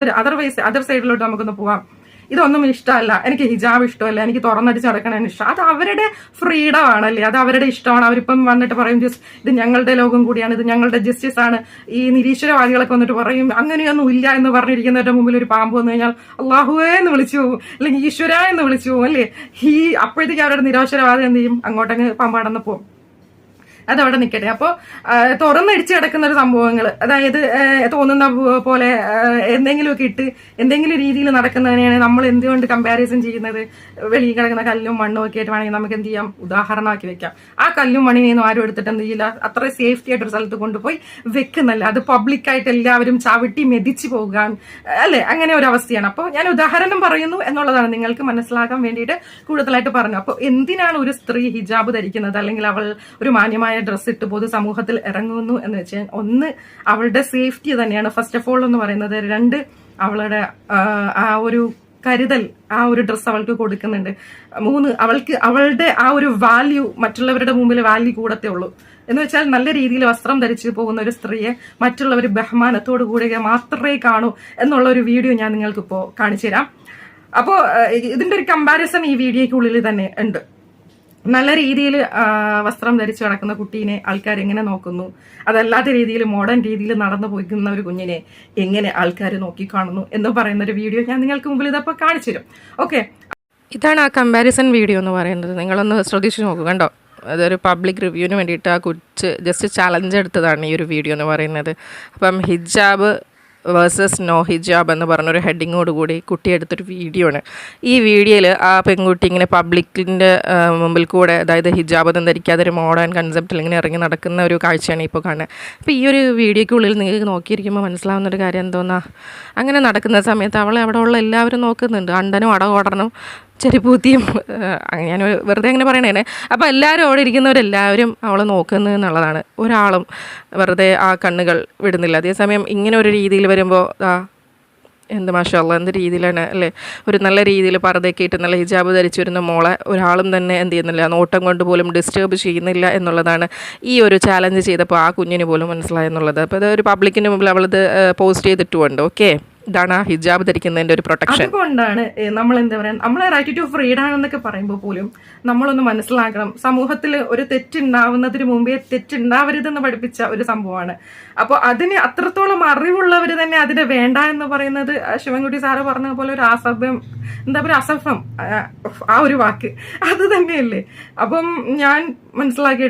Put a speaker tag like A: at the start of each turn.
A: Otherwise other സൈഡിലോട്ട് നമുക്കൊന്ന് പോവാം. ഇതൊന്നും ഇഷ്ടമല്ല. എനിക്ക് ഹിജാബ് ഇഷ്ടമല്ല. എനിക്ക് തുറന്നടിച്ച് നടക്കണതിന് ഇഷ്ടം. അത് അവരുടെ ഫ്രീഡം ആണല്ലേ? അത് അവരുടെ ഇഷ്ടമാണ്. അവരിപ്പം വന്നിട്ട് പറയും ജസ്റ്റ് ഇത് ഞങ്ങളുടെ ലോകം കൂടിയാണ്. ഇത് ഞങ്ങളുടെ ജസ്റ്റിസ് ആണ്. ഈ നിരീശ്വരവാദികളൊക്കെ വന്നിട്ട് പറയും അങ്ങനെയൊന്നും ഇല്ല എന്ന് പറഞ്ഞിരിക്കുന്നവരുടെ മുമ്പിൽ ഒരു പാമ്പ് വന്നു കഴിഞ്ഞാൽ അള്ളാഹുവേ എന്ന് വിളിച്ചു പോകും അല്ലെങ്കിൽ ഈശ്വര എന്ന് വിളിച്ചു പോകും അല്ലേ? ഈ അപ്പോഴത്തേക്ക് അവരുടെ നിരാശ്വരവാദം എന്ത് ചെയ്യും? അങ്ങോട്ടങ്ങ് പാമ്പാടന്ന് പോകും അതവിടെ നിൽക്കട്ടെ അപ്പോൾ തുറന്നടിച്ച് കിടക്കുന്ന ഒരു സംഭവങ്ങൾ അതായത് തോന്നുന്ന പോലെ എന്തെങ്കിലുമൊക്കെ ഇട്ട് എന്തെങ്കിലും രീതിയിൽ നടക്കുന്നതിനെയാണ് നമ്മൾ എന്തുകൊണ്ട് കമ്പാരിസൺ ചെയ്യുന്നത്? വെളിയിൽ കിടക്കുന്ന കല്ലും മണ്ണും ഒക്കെ ആയിട്ട് വേണമെങ്കിൽ നമുക്ക് എന്ത് ചെയ്യാം? ഉദാഹരണമാക്കി വെക്കാം. ആ കല്ലും മണ്ണിനെയൊന്നും ആരും എടുത്തിട്ട് എന്ത് ചെയ്യില്ല? അത്ര സേഫ്റ്റി ആയിട്ടൊരു സ്ഥലത്ത് കൊണ്ടുപോയി വെക്കുന്നല്ല. അത് പബ്ലിക്കായിട്ട് എല്ലാവരും ചവിട്ടി മെതിച്ചു പോകാൻ അല്ലെ? അങ്ങനെ ഒരു അവസ്ഥയാണ്. അപ്പോൾ ഞാൻ ഉദാഹരണം പറയുന്നു എന്നുള്ളതാണ് നിങ്ങൾക്ക് മനസ്സിലാക്കാൻ വേണ്ടിയിട്ട് കൂടുതലായിട്ട് പറഞ്ഞു. അപ്പോൾ എന്തിനാണ് ഒരു സ്ത്രീ ഹിജാബ് ധരിക്കുന്നത്? അല്ലെങ്കിൽ അവൾ ഒരു മാന്യമായ ഡ്രസ്സ് ഇട്ട് പൊതു സമൂഹത്തിൽ ഇറങ്ങുന്നു എന്ന് വെച്ചാൽ ഒന്ന് അവളുടെ സേഫ്റ്റി തന്നെയാണ്. ഫസ്റ്റ് ഓഫ് ഓൾ എന്ന് പറയുന്നത് രണ്ട് അവളുടെ ആ, ഒരു കരുതൽ ആ ഒരു ഡ്രസ്സ് അവൾക്ക് കൊടുക്കുന്നുണ്ട്. മൂന്ന് അവൾക്ക് അവളുടെ ആ ഒരു വാല്യൂ മറ്റുള്ളവരുടെ മുമ്പിൽ വാല്യൂ കൂടത്തേ ഉള്ളൂ. എന്ന് വെച്ചാൽ നല്ല രീതിയിൽ വസ്ത്രം ധരിച്ചു പോകുന്ന ഒരു സ്ത്രീയെ മറ്റുള്ളവർ ബഹുമാനത്തോടു കൂടി മാത്രമേ കാണൂ എന്നുള്ള ഒരു വീഡിയോ ഞാൻ നിങ്ങൾക്ക് ഇപ്പോൾ കാണിച്ചു തരാം അപ്പോൾ ഇതിന്റെ ഒരു കമ്പാരിസൺ ഈ വീഡിയോയ്ക്കുള്ളിൽ തന്നെ ഉണ്ട്. നല്ല രീതിയിൽ വസ്ത്രം ധരിച്ചു നടക്കുന്ന കുട്ടീനെ ആൾക്കാർ എങ്ങനെ നോക്കുന്നു? അതല്ലാത്ത രീതിയിൽ മോഡേൺ രീതിയിൽ നടന്നു പോയിക്കുന്ന ഒരു കുഞ്ഞിനെ എങ്ങനെ ആൾക്കാർ നോക്കിക്കാണുന്നു എന്ന് പറയുന്ന ഒരു വീഡിയോ ഞാൻ നിങ്ങൾക്ക് മുമ്പിൽ ഇതപ്പോൾ കാണിച്ചു തരും. ഓക്കെ.
B: ഇതാണ് ആ കമ്പാരിസൺ വീഡിയോ എന്ന് പറയുന്നത്. നിങ്ങളൊന്ന് ശ്രദ്ധിച്ചു നോക്കൂ കണ്ടോ? അതൊരു പബ്ലിക് റിവ്യൂവിന് വേണ്ടിയിട്ട് ആ കുച്ച് ജസ്റ്റ് ചലഞ്ച് എടുത്തതാണ് ഈ ഒരു വീഡിയോ എന്ന് പറയുന്നത്. അപ്പം ഹിജാബ് വേഴ്സസ് നോ ഹിജാബ് എന്ന് പറഞ്ഞൊരു ഹെഡിങ്ങോട് കൂടി കുട്ടി എടുത്തൊരു വീഡിയോ ആണ് ഈ വീഡിയോയിൽ ആ പെൺകുട്ടി ഇങ്ങനെ പബ്ലിക്കിന്റെ മുമ്പിൽ കൂടെ അതായത് ഹിജാബ് ഒന്നും ധരിക്കാതെ ഒരു മോഡേൺ കൺസെപ്റ്റിൽ ഇങ്ങനെ ഇറങ്ങി നടക്കുന്ന ഒരു കാഴ്ചയാണ് ഇപ്പോൾ കാണുന്നത് അപ്പോൾ ഈ ഒരു വീഡിയോയ്ക്കുള്ളിൽ നിങ്ങൾക്ക് നോക്കിയിരിക്കുമ്പോൾ മനസ്സിലാവുന്ന ഒരു കാര്യം എന്തോന്നാ? അങ്ങനെ നടക്കുന്ന സമയത്ത് അവളെ അവിടെ ഉള്ള എല്ലാവരും നോക്കുന്നുണ്ട്. അണ്ടനും അടകോടനും ചെരിപ്പൂത്തിയും ഞാൻ വെറുതെ അങ്ങനെ പറയണേനെ അപ്പോൾ എല്ലാവരും അവിടെ ഇരിക്കുന്നവരെല്ലാവരും അവളെ നോക്കുന്നു എന്നുള്ളതാണ്. ഒരാളും വെറുതെ ആ കണ്ണുകൾ വിടുന്നില്ല. അതേസമയം ഇങ്ങനെ ഒരു രീതിയിൽ വരുമ്പോൾ ആ എന്ത് മാഷല്ല എന്ത് രീതിയിലാണ് അല്ലേ? ഒരു നല്ല രീതിയിൽ പർദ്ദയൊക്കെ ഇട്ട് നല്ല ഹിജാബ് ധരിച്ചു വരുന്ന മോളെ ഒരാളും തന്നെ എന്ത് ചെയ്യുന്നില്ല നോട്ടം കൊണ്ട് പോലും ഡിസ്റ്റർബ് ചെയ്യുന്നില്ല എന്നുള്ളതാണ് ഈ ഒരു ചാലഞ്ച് ചെയ്തപ്പോൾ ആ കുഞ്ഞിന് പോലും മനസ്സിലായെന്നുള്ളത്. അപ്പോൾ അത് ഒരു പബ്ലിക്കിന് മുമ്പിൽ അവളത് പോസ്റ്റ് ചെയ്തിട്ടുമുണ്ട്. ഓക്കെ ഇതാണ് ആ ഹിജാബ് ധരിക്കുന്നതിന്റെ ഒരു പ്രൊട്ടക്ഷൻ
A: അതുകൊണ്ടാണ് നമ്മൾ എന്താ പറയാ നമ്മളെ റൈറ്റ് ടു ഫ്രീഡം എന്നൊക്കെ പറയുമ്പോൾ പോലും നമ്മളൊന്ന് മനസ്സിലാക്കണം സമൂഹത്തിൽ ഒരു തെറ്റുണ്ടാവുന്നതിന് മുമ്പേ തെറ്റുണ്ടാവരുതെന്ന് പഠിപ്പിച്ച ഒരു സംഭവമാണ്. അപ്പോൾ അതിന് അത്രത്തോളം അറിവുള്ളവർ തന്നെ അതിന് വേണ്ട എന്ന് പറയുന്നത് ശിവൻകുട്ടി സാറ് പറഞ്ഞ പോലെ ഒരു അസഭ്യം എന്താ പറയുക ആ, ആ ഒരു വാക്ക്. അത് തന്നെയല്ലേ? അപ്പം ഞാൻ മനസ്സിലാക്കിയെടുത്തു